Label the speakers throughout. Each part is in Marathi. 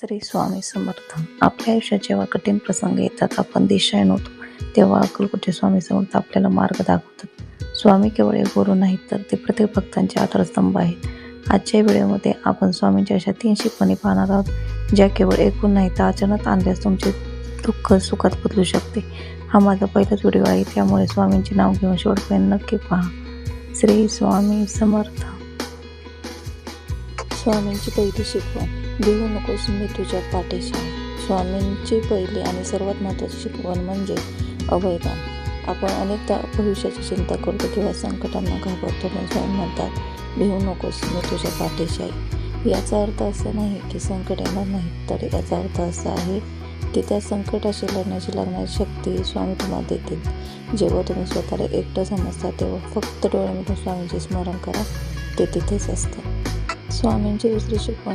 Speaker 1: श्री स्वामी समर्थ. आपल्या आयुष्यात जेव्हा कठीण प्रसंग येतात आपण दिशाहीन होतो तेव्हा अक्कलकोटे स्वामी समर्थ आपल्याला मार्ग दाखवतात. स्वामी केवळ एक गुरु नाहीत तर ते प्रत्येक भक्तांचे आधारस्तंभ आहेत. आजच्या व्हिडिओमध्ये आपण स्वामींच्या अशा तीन शिकवणी पाहणार आहोत ज्या केवळ एकूण नाही तर अचानक आणल्यास तुमचे दुःख सुखात बदलू शकते. हा माझा पहिलाच व्हिडिओ आहे त्यामुळे स्वामींचे नाव घेऊन शेवटपर्यंत नक्की पहा. श्री स्वामी समर्थ. स्वामींची पहिली शिकवण. देऊ नकोस मी तुझ्या पाठीशी आहे. स्वामींची पहिली आणि सर्वात महत्त्वाची शिकवण म्हणजे अभयदान आपण अनेकदा भविष्याची चिंता करतो किंवा संकटांना घाबरतो पण स्वामी म्हणतात भिवू नकोस मी तुझ्या पाठीशी आहे. याचा अर्थ असा नाही की संकट येणार नाही तर याचा अर्थ असा आहे की त्या संकटाशी लढण्याची लागणारी शक्ती स्वामी तुम्हाला देतील. जेव्हा तुम्ही स्वतःला एकटं समजता तेव्हा फक्त डोळ्यामधून स्वामींचे स्मरण करा ते तिथेच असतं. स्वामींची दुसरी शिकवण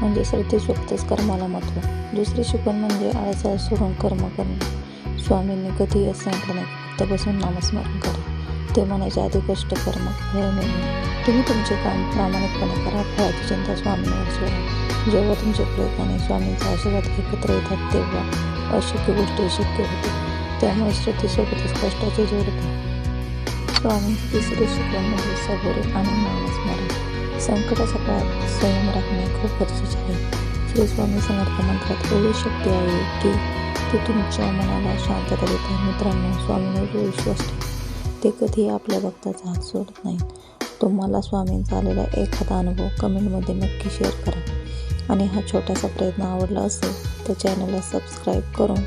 Speaker 1: म्हणजे श्रद्धेसोबतच कर्माला महत्त्व दुसरी शिकवण म्हणजे आळसा सोडून कर्म करणे. स्वामींनी कधीही असं सांगितलं नाही बसून नामस्मरण करा. ते म्हणायचे आधी कष्ट कर्म फळ मिळणे. तुम्ही तुमचे काम प्रामाणिकपणे करा फळाची चिंता स्वामींवर सोडा. जेव्हा तुमचे प्रयत्नाने स्वामींचा आशीर्वाद एकत्र येतात तेव्हा अशक्य गोष्टी शक्य होते त्यामुळे श्रद्धेसोबतच कष्टाचे जोड स्वामी स्वामींची तिसरी शिकवण म्हणजे सबोरे आणि नामस्मरण. संकटाच्या काळात संयम राखणे खूप गरजेचे आहे श्री स्वामी समर्थ मंत्रात एवढी शक्ती आहे की ते तुमच्या मनाला शांतता देते. मित्रांनो स्वामींवर जो विश्वास ठेवा. ते कधीही आपल्या भक्ताचा हात सोडत नाही तुम्हाला स्वामींचा आलेला एखादा अनुभव कमेंटमध्ये नक्की शेअर करा. आणि हा छोटासा प्रयत्न आवडला असेल तर चॅनलला सबस्क्राईब करून